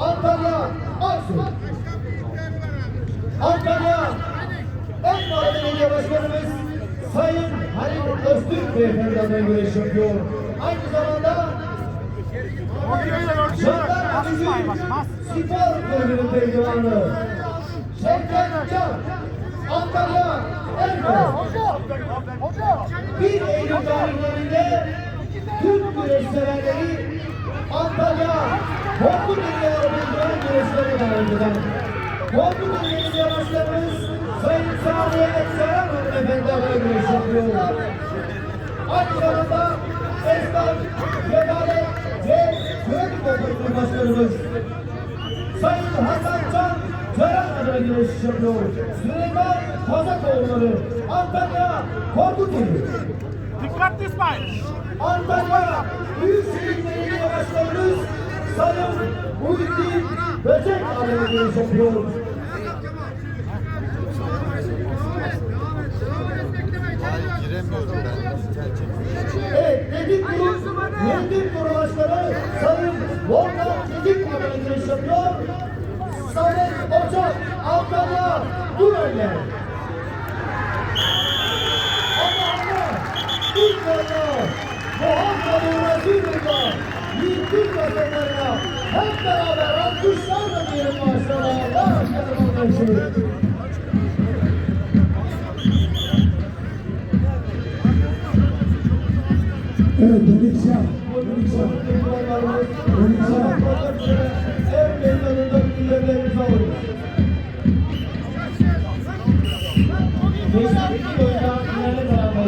Antalya Aksu. Antalya en belediye başkanımız Sayın Halil Öztürk Beyefendi adına göre yapıyor. Aynı zamanda Jandarma Müdürü Spor Kulübü'nün pehlivanı Şevket Can Antalya 1 Eylül tarihlerinde Türk güreş severleri Antalya Korku Dünya Bulgar Güreşleri davet eden Korku Dünya Belediye Başkanımız Sayın Saniye Ekseran Hanımefendi adına güreş yapıyor. Aynı zamanda Esnaf, Cemalet ve Köy Kooperatif Başkanımız Sayın Hasan Can Tören adına güreş yapıyor. Süleyman Kazakoğulları Antalya Korkut Eli. Dikkatli İsmail. Antalya Büyükşehir Belediye Başkanımız Sayın Böcek adına güreş yapıyor. Giremiyorum ben. Evet, Nedim Kuru, Nedim Kuru Başkanı Sayın Volkan Nedim adına güreş yapıyor. Samet Ocak Antalya Duröyle. Allah'ına ilk defa Muhammed'in Resulü'nde gittik vatanlarına hep beraber alkışlarla diyelim maşallah. Allah aşkına Evet, Dönükşah. Dönükşah. Dönükşah. Ev meydanında güzellerimize oynuyor. Beşiktaş'ın oynayan